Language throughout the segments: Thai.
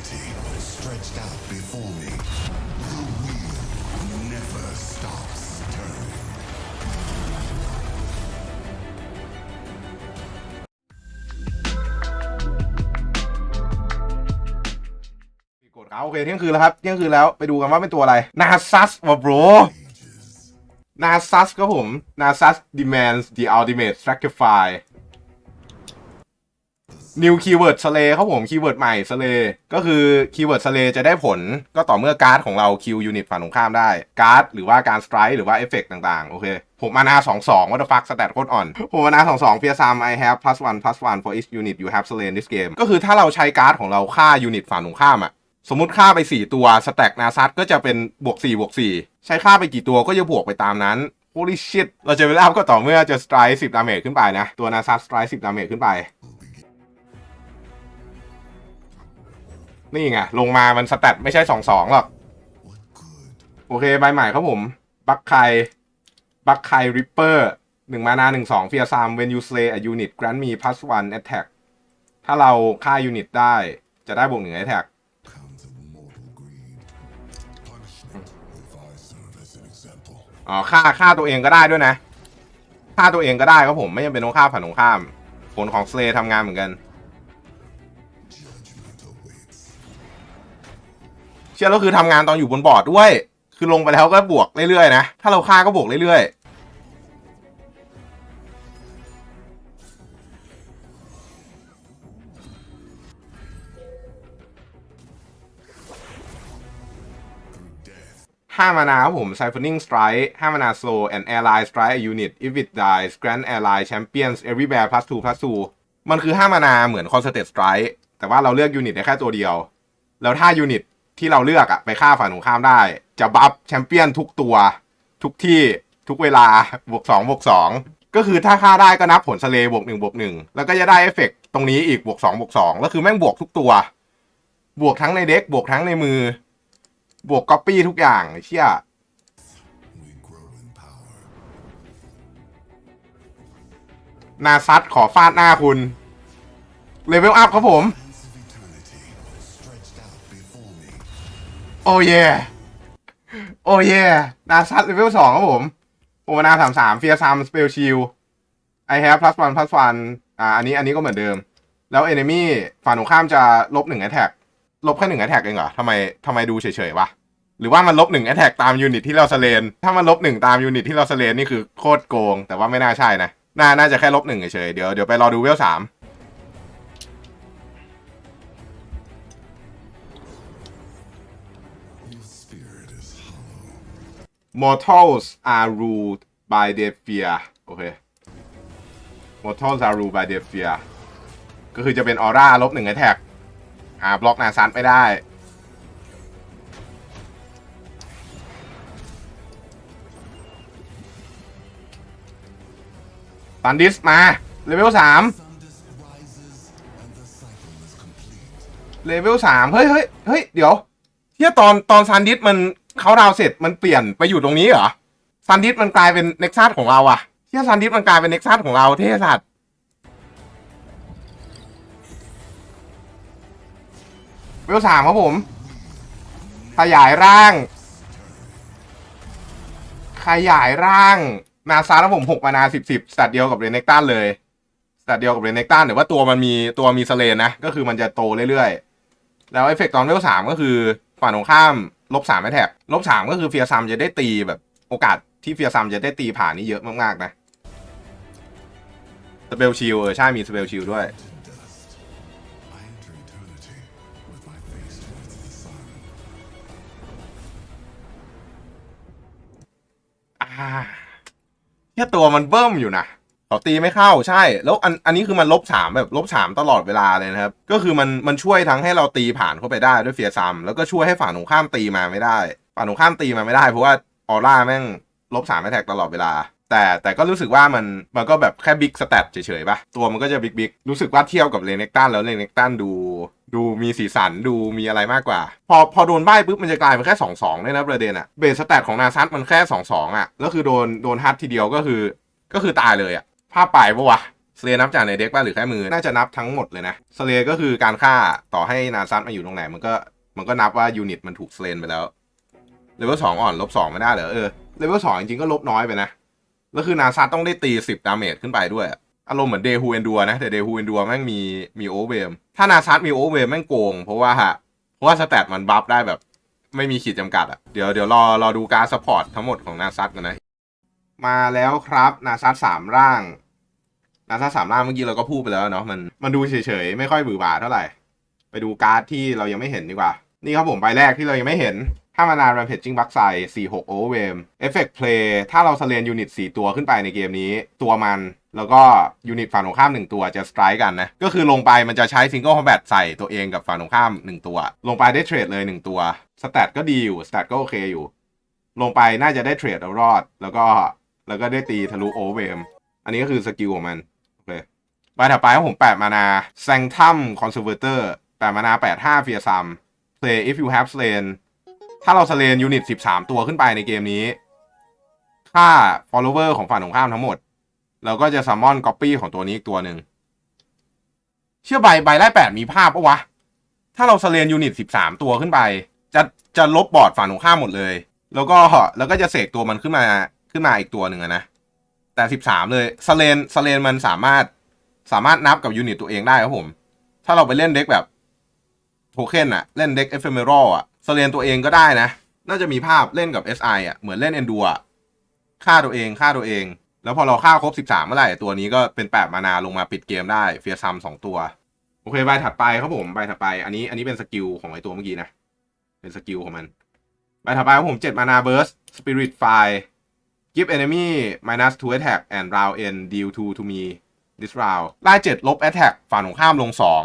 eternity stretched out before me. The wheel never stops turning. กดเขาโอเคเที่ยงคืนแล้วครับเที่ยงคืนแล้วไปดูกันว่าเป็นตัวอะไร นาซัสวะ bro นาซัสครับผม นาซัส demands the ultimate sacrifice new keyword slay ครับผมคีย์เวิร์ดใหม่ slay ก็คือคีย์เวิร์ด slay จะได้ผลก็ต่อเมื่อการ์ดของเราคิวยูนิตฝั่งตรงข้ามได้ การ์ดหรือว่าการสไตร์หรือว่าเอฟเฟกต่างๆ โอเคผมมานา2 2วัตฟักสแตทโคตรอ่อนผมมานา2 2เพียซาม I have plus one plus one for each unit you have slain this game ก็คือถ้าเราใช้การ์ดของเราฆ่ายูนิตฝั่งตรงข้ามอะสมมติฆ่าไป 4 ตัวสแต็กนาซัตก็จะเป็นบวก4บวก4ใช้ฆ่าไปกี่ตัวก็จะบวกไปตามนั้น holy shit เราจะเวลาก็ต่อเมื่อจะสไตร์10ดาเมจขึ้นไปนะ ตัวนาซัตสไตร์10ดาเมจขึ้นไป นี่ไงลงมามันสแตทไม่ใช่2 2หรอก What good โอเคใบใหม่ครับผม บัคไคบัคไคริปเปอร์หนึ่งมานาหนึ่งสองเฟียซาม when you slay a unit grant me plus one attack ถ้าเราฆ่ายูนิตได้จะได้บวกหนึ่ง attack comes of mortal greed. Punishment if I serve as an example. อ๋อฆ่าฆ่าตัวเองก็ได้ด้วยนะฆ่าตัวเองก็ได้ครับผมไม่จำเป็นต้องฆ่าฝ่ายตรงข้ามผลของสเลทำงานเหมือนกัน เชื่อแล้วคือทำงานตอนอยู่บนบอร์ดด้วย คือลงไปแล้วก็บวกเรื่อยๆนะ ถ้าเราฆ่าก็บวกเรื่อยๆห้ามานาครับผม Siphoning Strike ห้ามานา Slow and Ally Strike a unit if it dies grant ally champions every bear plus two plus two มันคือห้ามานาเหมือน Constant Strike แต่ว่าเราเลือกยูนิตได้แค่ตัวเดียว แล้วถ้ายูนิต ที่เราเลือกอะไปฆ่าฝั่งตรงข้ามได้ จะบัฟแชมเปี้ยนทุกตัว ทุกที่ทุกเวลาบวกสองบวกสองก็คือถ้าฆ่าได้ก็นับผลสเลบวกหนึ่งบวกหนึ่งแล้วก็จะได้เอฟเฟกต์ตรงนี้อีกบวกสองบวกสองแล้วคือแม่งบวกทุกตัว บวกทั้งในเด็กบวกทั้งในมือ บวกก๊อปปี้ทุกอย่างเชี่ยนาซัดขอฟาดหน้าคุณเลเวลอัพครับผม อ้เยโอ้เยนาซัดเลเวลสองครับผมโอมานาสามสามเฟียซัมสเปลชิลไอแฮป plus one plus one อ่าอันนี้อันนี้ก็เหมือนเดิม แล้วเอนมี่ฝั่งตรงข้ามจะลบหนึ่งแอ t แทกลบแค่หนึ่งแอ t แทกเองเหรอทำไมทำไมดูเฉยๆวะหรือว่ามันลบหนึ่งแอ t แทกตามยูนิตที่เราสเลน ถ้ามันลบหนึ่งตามยูนิตที่เราสเลนนี่คือโคตรโกง แต่ว่าไม่น่าใช่นะ น่า น่าจะแค่ลบหนึ่งเฉยๆเดี๋ยว เดี๋ยวไปรอดูเวลสาม mortals are ruled by their fear โอเค mortals are ruled by their fear ก็คือจะเป็นออร่าลบหนึ่งแอแท็กอ่าบล็อกนาซันไม่ได้ ตันดิสมา เลเวลสามเลเวลสามเฮ้ยเฮ้ยเฮ้ย เดี๋ยวเที่ยตอนตอนซันดิสมัน เขาดาวเสร็จมันเปลี่ยนไปอยู่ตรงนี้เหรอซันดิสมันกลายเป็นเน็กซัสของเราอะเที่ยซันดิสมันกลายเป็นเน็กซัสของเราเท่สัตว์เวลสามครับผมขยายร่าง ขยายร่างนาซาแล้วผมหกมานาสิบสิบสัตัดเดียวกับเรเน็กตันเลยสัตัดเดียวกับเรเน็กตันแต่ว่าตัวมันมีตัวมีสเลนนะ ก็คือมันจะโตเรื่อยๆ แล้วเอฟเฟกต์ตอนเวลสามก็คือฝั่งตรงข้าม ลบสามแอทแท็กลบสามก็คือเฟียซัมจะได้ตีแบบโอกาสที่เฟียซัมจะได้ตีผ่านนี่เยอะมากๆนะสเปลชิลเออ ใช่มีสเปลชิลด้วย อ่าแค่ตัวมันเบิ่มอยู่นะ เขาตีไม่เข้าใช่ แล้วอันอันนี้คือมันลบสามแบบลบสามตลอดเวลาเลยนะครับ ก็คือมันมันช่วยทั้งให้เราตีผ่านเข้าไปได้ด้วยเฟียซัมแล้วก็ช่วยให้ฝั่งตรงข้ามตีมาไม่ได้ฝั่งตรงข้ามตีมาไม่ได้เพราะว่าออร่าแม่งลบสามแอทแทกตลอดเวลา แต่แต่ก็รู้สึกว่ามันมันก็แบบแค่บิ๊กสเตตเฉยๆปะตัวมันก็จะบิ๊กบิ๊กรู้สึกว่าเทียบกับเลเน็กตันแล้วเลเน็กตันดูดูมีสีสันดูมีอะไรมากกว่า พอพอโดนใบ้ปุ๊บมันจะกลายเป็นแค่สองสองเลยนะประเด็นอะเบสสแตทของนาซัตมันแค่สองสองอะแล้วคือโดนโดนฮัตทีเดียวก็คือก็คือตายเลยอะ ภาพปลายปะวะสเลนับจากในเด็กป่ะหรือแค่มือ น่าจะนับทั้งหมดเลยนะสเลก็คือการฆ่าต่อให้นาซัตมาอยู่ตรงไหน มันก็มันก็นับว่ายูนิตมันถูกสเลนไปแล้วเลเวลสองอ่อนลบสองไม่ได้เหรอเออเลเวลสองจริงๆก็ลบน้อยไปนะแล้วคือนาซัตต้องได้ตีสิบดาเมจขึ้นไปด้วยอารมณ์เหมือนเดฮูเอนดัวนะ แต่เดฮูเอนดัวแม่งมีมีโอเวมถ้านาซัตมีโอเวมแม่งโกง เพราะว่าเพราะว่าสแตทมันบัฟได้แบบ ไม่มีขีดจำกัดอะเดี๋ยวเดี๋ยวรอรอดูการสปอร์ตทั้งหมดของนาซัตกันนะ มาแล้วครับนาซัตสามร่างนาซัตสามร่างเมื่อกี้เราก็พูดไปแล้วเนาะมันมันดูเฉยๆ ไม่ค่อยบือบาเท่าไหร่ ไปดูการ์ดที่เรายังไม่เห็นดีกว่า นี่ครับผมใบแรกที่เรายังไม่เห็นถ้ามานา Rampaging b u c k s i 46 Overwhelm Effect Play ถ้าเราสเลนยูนิต 4 ตัวขึ้นไปในเกมนี้ ตัวมันแล้วก็ยูนิตฝั่งตรงข้าม 1 ตัวจะสไตร์กันนะ ก็คือลงไปมันจะใช้ Single Combat ใส่ตัวเองกับฝั่งตรงข้าม 1 ตัว ลงไปได้เทรดเลย 1 ตัวสแตทก็ดีอยู่สแตทก็โอเคอยู่ ลงไปน่าจะได้เทรดเอารอด แล้วก็ แล้วก็ได้ตีทะลุโอเวมอันนี้ก็คือสกิลของมันโอเคใบถัดไปครับผมแปดมานาแซงทัมคอนเซอร์เวเตอร์แปดมานาแปดห้าเฟียซัม play if you have slain ถ้าเราสเลนยูนิตสิบสามตัวขึ้นไปในเกมนี้ ค่า follower ของฝั่งตรงข้ามทั้งหมด เราก็จะซัมมอนก๊อปปี้ของตัวนี้อีกตัวหนึ่ง เชื่อใบใบไล่แปดมีภาพปะวะ ถ้าเราสเลนยูนิตสิบสามตัวขึ้นไป จะจะลบบอร์ดฝั่งตรงข้ามหมดเลย แล้วก็แล้วก็จะเสกตัวมันขึ้นมา ขึ้นมาอีกตัวหนึ่งนะ แต่สิบสามเลยสเลนสเลนมันสามารถสามารถนับกับยูนิตตัวเองได้ครับผม ถ้าเราไปเล่นเด็กแบบโทเค็นอะเล่นเด็กเอฟเฟเมอรัลอะสเลนตัวเองก็ได้นะ น่าจะมีภาพเล่นกับ SI อะเหมือนเล่นเอนดูอะฆ่าตัวเองฆ่าตัวเอง แล้วพอเราฆ่าครบสิบสามเมื่อไหร่ตัวนี้ก็เป็นแปดมานาลงมาปิดเกมได้เฟียซัมสองตัว โอเคใบถัดไปครับผมใบถัดไป อันนี้อันนี้เป็นสกิลของไอตัวเมื่อกี้นะ เป็นสกิลของมันใบถัดไปครับผมเจ็ดมานาเบิร์สสปิริตไฟ give enemy minus two attack and round end deal two to me this round ไล่เจ็ดลบ attack ฝั่งของข้ามลงสอง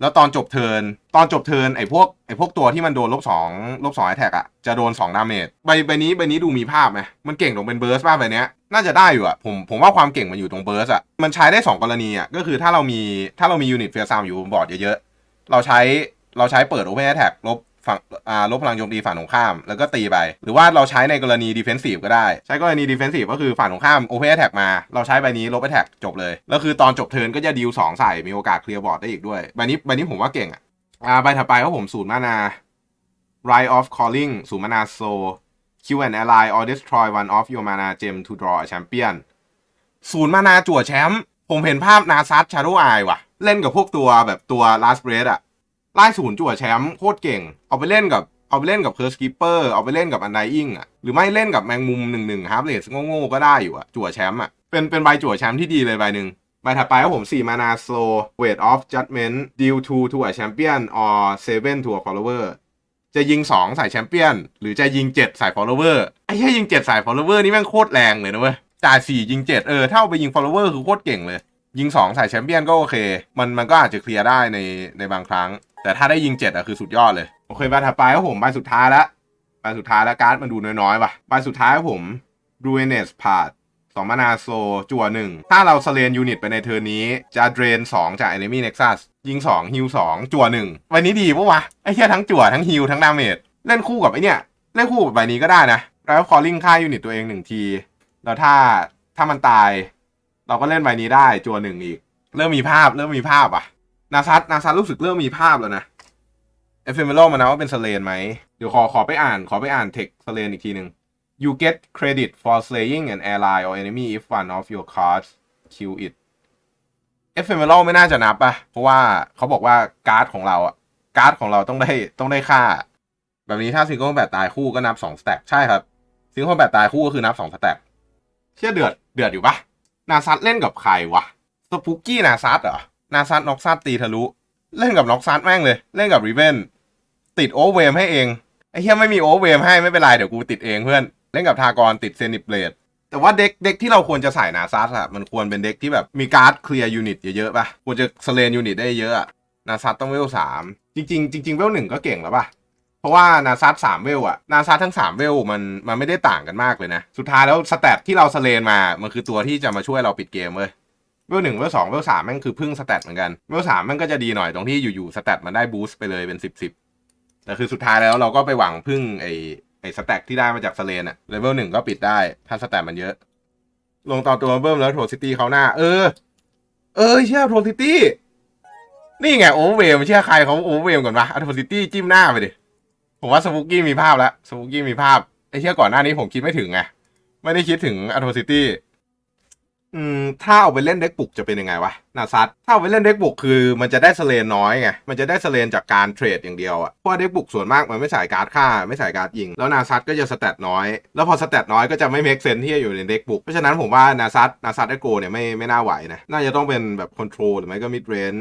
แล้วตอนจบเทิร์นตอนจบเทิร์นไอ้พวกไอ้พวกตัวที่มันโดนลบสองลบสอง attack อะจะโดนสองดาเมจ ใบใบนี้ใบนี้ดูมีภาพไหมมันเก่งตรงเป็นเบิร์สป่ะใบเนี้ยน่าจะได้อยู่อะผมผมว่าความเก่งมันอยู่ตรงเบิร์สอะมันใช้ได้สองกรณีอะก็คือถ้าเรามีถ้าเรามียูนิตเฟียร์ซามอยู่บนบอร์ดเยอะๆ เราใช้เราใช้เปิด open attack ลบ ฝั่งอ่าลบพลังโจมตีฝั่งตรงข้าม แล้วก็ตีไป หรือว่าเราใช้ในกรณี defensive ก็ได้ ใช้กรณี defensive ก็คือฝั่งตรงข้าม open attack มา เราใช้ใบนี้ลบ attack จบเลย แล้วคือตอนจบเทิร์นก็จะดีลสองใส่ มีโอกาสเคลียร์บอร์ดได้อีกด้วย ใบนี้ใบนี้ผมว่าเก่งอะ อ่าใบถัดไปก็ผมศูนย์มานา Right of Calling ศูนย์มานา So Q and ally or destroy one of your mana gem to draw a champion ศูนย์มานาจั่วแชมป์ ผมเห็นภาพนาซัตชาโดไอว่ะ เล่นกับพวกตัวแบบตัว last breath อะ ไล่ศูนย์จั่วแชมป์โคตรเก่ง เอาไปเล่นกับเอาไปเล่นกับเคิร์สกิปเปอร์เอาไปเล่นกับอันไดอิงอะหรือไม่เล่นกับแมงมุมหนึ่งหนึ่งฮาร์เรสโง่ๆก็ได้อยู่อะจั่วแชมป์อะเป็นเป็นใบจั่วแชมป์ที่ดีเลยใบหนึ่งใบถัดไปก็ผม 4 mana slow weight of judgment deal 2 to a champion or 7 to a follower จะยิง 2 ใส่แชมเปี้ยน หรือจะยิง 7 ใส่ follower ไอ้แค่ยิง 7 ใส่ follower นี่แม่งโคตรแรงเลยนะเว้ยจ่าย4ยิง 7 เออถ้าเอาไปยิง follower คือโคตรเก่งเลย ยิง2ใส่แชมเปี้ยนก็โอเค มันมันก็อาจจะเคลียร์ได้ในในบางครั้ง แต่ถ้าได้ยิง7อะคือสุดยอดเลย โอเคใบถัดไปครับผมใบสุดท้ายแล้วใบสุดท้ายแล้วการ์ดมันดูน้อยๆว่ะใบสุดท้ายครับผม Ruinous Part สองมานาโซจั่วหนึ่งถ้าเราสเลนยูนิตไปในเทอร์นี้ จะเดรนสองจาก Enemy Nexus ยิงสองฮิลสองจั่วหนึ่งใบนี้ดีปะวะ ไอ้แค่ทั้งจั่วทั้งฮิลทั้งดาเมจเล่นคู่กับไอเนี่ย เล่นคู่กับใบนี้ก็ได้นะ แล้วคอลลิ่งค่ายูนิตตัวเองหนึ่งที แล้วถ้าถ้ามันตาย เราก็เล่นใบนี้ได้จัวหนึ่งอีก เริ่มมีภาพเริ่มมีภาพอะ นาซัตนาซัตรู้สึกเริ่มมีภาพแล้วนะเอฟเฟมเมโลมานะว่าเป็นสเลนไหมเดี๋ยวขอขอไปอ่านขอไปอ่านเทคสเลนอีกทีหนึ่ง You get credit for slaying an ally or enemy if one of your cards kill it ephemeral ไม่น่าจะนับปะเพราะว่าเขาบอกว่าการ์ดของเราอะการ์ดของเราต้องได้ต้องได้ค่า แบบนี้ถ้าซิงเกิลแบบตายคู่ก็นับสองสแต็กใช่ครับซิงเกิลแบบตายคู่ก็คือนับสองสแต็กเชื่อเดือดเดือดอยู่ปะ นาซัตเล่นกับใครวะสปุกกี้นาซัตเหรอ นาซัตน็อกซัตตีทะลุ เล่นกับน็อกซัตแม่งเลย เล่นกับริเวนติดโอเวอร์เวมให้เอง ไอ้เฮียไม่มีโอเวอร์เวมให้ไม่เป็นไร เดี๋ยวกูติดเองเพื่อน เล่นกับทากรติดเซนิปเบลดแต่ว่าเด็กเด็กที่เราควรจะใส่นาซัตอะมันควรเป็นเด็กที่แบบมีการ์ดเคลียร์ยูนิตเยอะๆป่ะ ควรจะสเลนยูนิตได้เยอะอะนาซัตต้องเวลสามจริง ๆ จริงๆเวลหนึ่งก็เก่งแล้วป่ะ เพราะว่านาซัตสามเวลอะนาซัตทั้งสามเวลมันมันไม่ได้ต่างกันมากเลยนะ สุดท้ายแล้วสแตทที่เราสเลนมา มันคือตัวที่จะมาช่วยเราปิดเกมเว้ยเวลหนึ่งเวลสองเวลสามแม่งคือพึ่งสแตทเหมือนกัน เวลสามแมันก็จะดีหน่อยตรงที่อยู่ๆสแตทมันได้บูสต์ไปเลยเป็นสิบสิบแต่คือสุดท้ายแล้วเราก็ไปหวังพึ่งไอไอสแต็กที่ได้มาจากสเลนอะเลเวลหนึ่งก็ปิดได้ ถ้าสแตทมันเยอะ ลงต่อตัวเบิ้มแล้วโทซิตี้เขาหน้า เออ เออเชื่อโทซิตี้ นี่ไงโอเวอร์เวมเชื่อใครเขาโอเวอร์เวมก่อนปะอัลโทซิตี้จิ้มหน้าไปดิ ผมว่าสปุกกี้มีภาพแล้วสปุกกี้มีภาพไอ้เชื่อก่อนหน้านี้ผมคิดไม่ถึงไงไม่ได้คิดถึงอัโทซิตี้อืมถ้าเอาไปเล่นเด็กบุกจะเป็นยังไงวะนาซัตถ้าเอาไปเล่นเด็กบุกคือ มันจะได้สเลนน้อยไงมันจะได้สเลนจากการเทรดอย่างเดียวอะเพราะว่าเด็กบุกส่วนมากมันไม่ใส่การ์ดฆ่า ไม่ใส่การ์ดยิง แล้วนาซัตก็จะสแตทน้อย แล้วพอสแตทน้อยก็จะไม่เมคเซนที่จะอยู่ในเด็กบุกเพราะฉะนั้นผมว่านาซัตนาซัตไอโกเนี่ยไม่ไม่น่าไหวนะน่าจะต้องเป็นแบบคอนโทรลหรือไม่ก็มิดเรน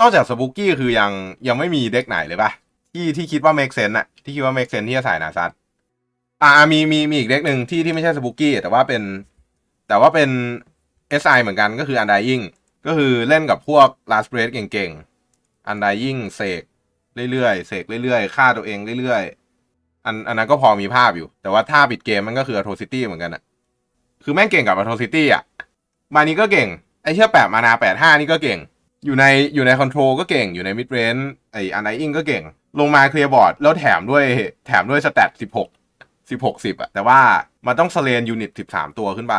นอกจากสปุกกี้คือยังยังไม่มีเด็กไหนเลยปะ ที่ที่คิดว่าเมคเซนอะที่คิดว่าเมคเซนที่จะใส่นาซัตอ่ามีมีมีอีกเด็กหนึ่งที่ที่ไม่ใช่สปุกกี้แต่ว่าเป็น แต่ว่าเป็น SI เหมือนกันก็คือ Undying ก็คือเล่นกับพวก Last Breath เก่งๆ Undying เสกเรื่อยๆเสกเรื่อยๆฆ่าตัวเองเรื่อยๆ อันอันนั้นก็พอมีภาพอยู่ แต่ว่าถ้าปิดเกมมันก็คือ Atrocity เหมือนกันอะคือแม่งเก่งกับ Atrocity อะมานี้ก็เก่ง ไอเชี่ยแปดมานาแปดห้านี่ก็เก่ง อยู่ในอยู่ในคอนโทรลก็เก่งอยู่ในมิดเรนไอ Undying ก็เก่ง ลงมาเคลียร์บอร์ดแล้วแถมด้วยแถมด้วยสแตทสิบหกสิบหกสิบอะแต่ว่ามันต้องสเลนยูนิตสิบสามตัวขึ้นไป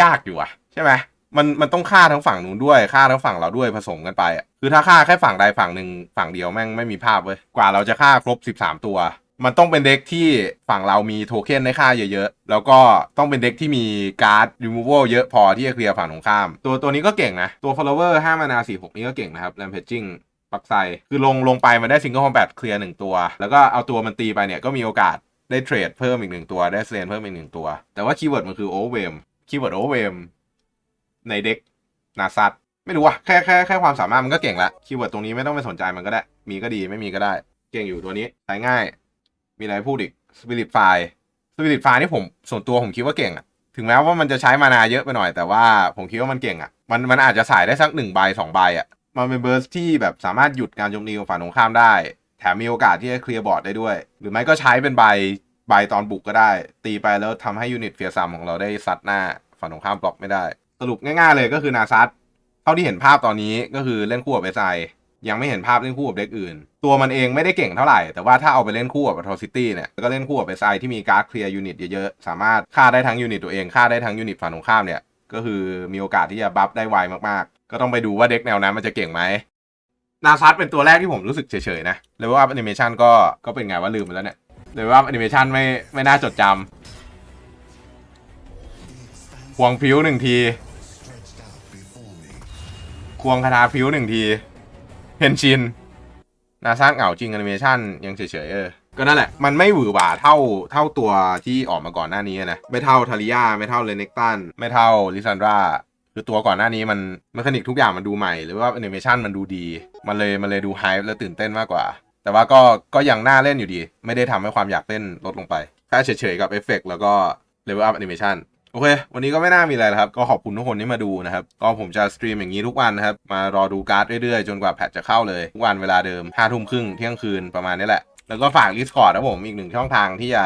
ยากอยู่อะใช่ไหมมันมันต้องฆ่าทั้งฝั่งนู้นด้วยฆ่าทั้งฝั่งเราด้วยผสมกันไปอะคือถ้าฆ่าแค่ฝั่งใดฝั่งหนึ่งฝั่งเดียวแม่งไม่มีภาพเว้ยกว่าเราจะฆ่าครบสิบสามตัว มันต้องเป็นเด็กที่ฝั่งเรามีโทเค็นให้ฆ่าเยอะๆ แล้วก็ต้องเป็นเด็กที่มีการ์ดรีมู a l เยอะพอที่จะเคลียร์ฝั่งตรงข้าม ตัวตัวนี้ก็เก่งนะ ตัว follower 5มานา4 6 นี้ก็เก่งนะครับ rampaging ปักไซคือลงลงไปมันได้ซิงเกิลคอมแบทเคลียร์หนึ่งตัว แล้วก็เอาตัวมันตีไปเนี่ยก็มีโอกาสได้เทรดเพิ่มอีกหนึ่งตัว ได้เซนเพิ่มอีกหนึ่งตัว แต่ว่าคีย์เวิร์ดมันคือโอเวอร์เวมคีย์เวิร์ดโอเวอร์เวมในเด็กนาซัตไม่รู้ว่ะแค่แค่แค่ความสามารถมันก็เก่งละคีย์เวิร์ดตรงนี้ไม่ต้องไปสนใจมันก็ได้ มีก็ดีไม่มีก็ได้ เก่งอยู่ตัวนี้ใช้ง่าย มีอะไรพูดอีกสปิริตไฟสปิริตไฟนี่ผมส่วนตัวผมคิดว่าเก่งอะถึงแม้ว่ามันจะใช้มานาเยอะไปหน่อยแต่ว่าผมคิดว่ามันเก่งอะมันมันอาจจะสายได้สักหนึ่งใบสองใบอะมันเป็นเบิร์สที่แบบสามารถหยุดการโจมตีของฝ่ายตรงข้ามได้ แถมมีโอกาสที่จะเคลียร์บอร์ดได้ด้วย หรือไม่ก็ใช้เป็นใบใบตอนบุกก็ได้ ตีไปแล้วทำให้ยูนิตเฟียซัมของเราได้ซัดหน้าฝั่งตรงข้ามบล็อกไม่ได้ สรุปง่ายๆเลยก็คือนาซัตเท่าที่เห็นภาพตอนนี้ก็คือเล่นคู่กับเอสไยังไม่เห็นภาพเล่นคู่กับเด็กอื่น ตัวมันเองไม่ได้เก่งเท่าไหร่ แต่ว่าถ้าเอาไปเล่นคู่กับ Atrocity เนี่ย ก็เล่นคู่กับเอสไอที่มีการ์ดเคลียร์ยูนิตเยอะๆ สามารถฆ่าได้ทั้งยูนิตตัวเองฆ่าได้ทั้งยูนิตฝั่งตรงข้ามเนี่ย ก็คือมีโอกาสที่จะบัฟได้ไวมากๆ ก็ต้องไปดูว่าเด็กแนวนั้นมันจะเก่งไหมนาซัตเป็นตัวแรกที่ผมรู้สึกเฉยๆนะเลเวลอัพแอนิเมชันก็ก็เป็นไงว่าลืมไปแล้วเนี่ยเลเวลอัพแอนิเมชันไม่ไม่น่าจดจำควงพิ้วหนึ่งที ควงคาถาพิ้วหนึ่งที เฮนชินนาซัตเหงาจริงแอนิเมชันยังเฉยๆเออ ก็นั่นแหละ มันไม่หวือหวาเท่าเท่าตัวที่ออกมาก่อนหน้านี้นะ ไม่เท่าทาริยาไม่เท่าเลเน็กตัน ไม่เท่าลิซันดราคือตัวก่อนหน้านี้มันมคานิกทุกอย่างมันดูใหม่ หรือว่าแอนิเมชันมันดูดี มันเลยมันเลยดูไฮป์และตื่นเต้นมากกว่า แต่ว่าก็ก็ยังน่าเล่นอยู่ดี ไม่ได้ทำให้ความอยากเล่นลดลงไปแค่เฉยๆกับเอฟเฟกต์แล้วก็เลเวลอัพแอนิเมชัน โอเค วันนี้ก็ไม่น่ามีอะไรแล้วครับ ก็ขอบคุณทุกคนที่มาดูนะครับ ก็ผมจะสตรีมอย่างนี้ทุกวันนะครับ มารอดูการ์ดเรื่อยๆ จนกว่าแพทจะเข้าเลย ทุกวันเวลาเดิมห้าทุ่มครึ่งเที่ยงคืนประมาณนี้แหละ แล้วก็ฝาก Discord นะผม อีกหนึ่งช่องทางที่จะ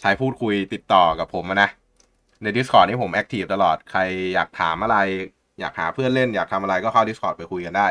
ใช้พูดคุยติดต่อกับผมนะ ใน Discord นี่ผมแอคทีฟตลอด ใครอยากถามอะไร อยากหาเพื่อนเล่น อยากทำอะไรก็เข้า Discord ไปคุยกันได้